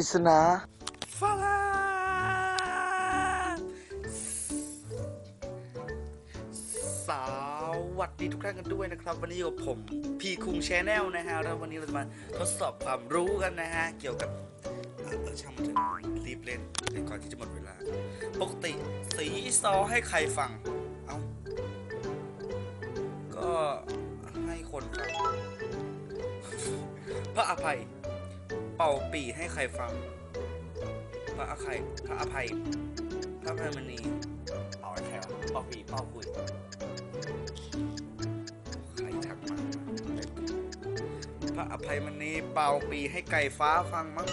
ริศนาฟาลาสวัสดีทุกท่านกันด้วยนะครับ วันนี้อยู่กับผมพีคุงแชนแนลนะฮะแล้ววันนี้เราจะมาทดสอบความรู้กันนะฮะ เกี่ยวกับเออช่างมันเถอะรีบเล่นเล่นก่อนที่จะหมดเวลา ปกติสีซอให้ใครฟัง เอาก็ให้คนฟังพระอภัย เป่าปีให้ใครฟัง พระอภัยพระอภัยพระอภัยมณีเอาไอ้แถวเป่าปีเป่าคุยใครทักมาพระอภัยมณีเป่าปีให้ไก่ฟ้าฟังมั้ง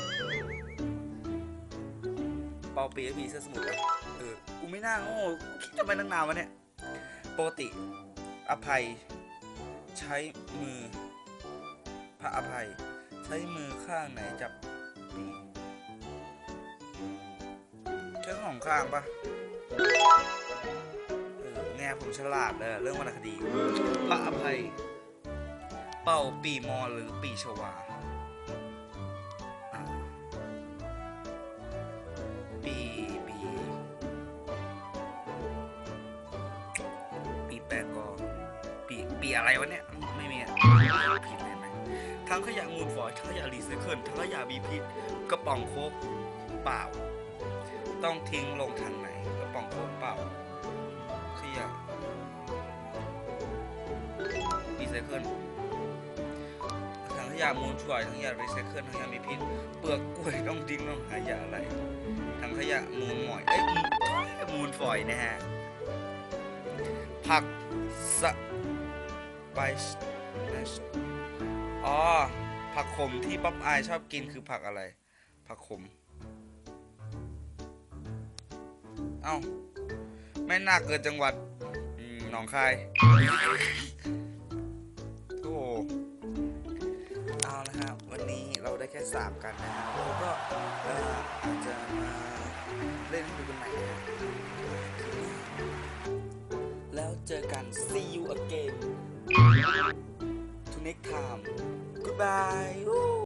เป่าปีให้ผีเสื้อสมุทรอะเออกูไม่น่าโง่กูคิดจะไปตั้งนานวะเนี่ยปกติอภัย ใช้มือ พระอภัย ใช้มือข้างไหนจับปีใช้สองข้างปะเออแง่ผมฉลาดเลยเรื่องวรรณคดีพระอภัย เป่าปีมอหรือปีชวา ปี ปี ปีแปดก็ปี ปีอะไรวะเนี่ย ไม่มีอะผิดเลย ทั้งขยะมูลฝอยทั้งขยะรีไซเคิลทั้งขยะบีพิษกระป๋องโคกเปล่า ต้องทิ้งลงทางไหนกระป๋องโคกเปล่าขยะรีไซเคิลทั้งขยะมูลฝอยทั้งขยะรีไซเคิลทั้งขยะมีพิษเปลือกกล้วยต้องทิ้งลงขยะอะไรทั้งขยะมูลหมอยเอ้ยมูลฝอยนะฮะผักสไป อ๋อ ผักขมที่ป๊อปอายชอบกินคือผักอะไร ผักขม เอ้าแม่น่าเกิดจังหวัดหนองคายโอ้เอาละครับ วันนี้เราได้แค่สามกันนะฮะเราก็อาจจะมาเล่นดูกันใหม่นะฮะแล้วเจอกัน see you again goodbye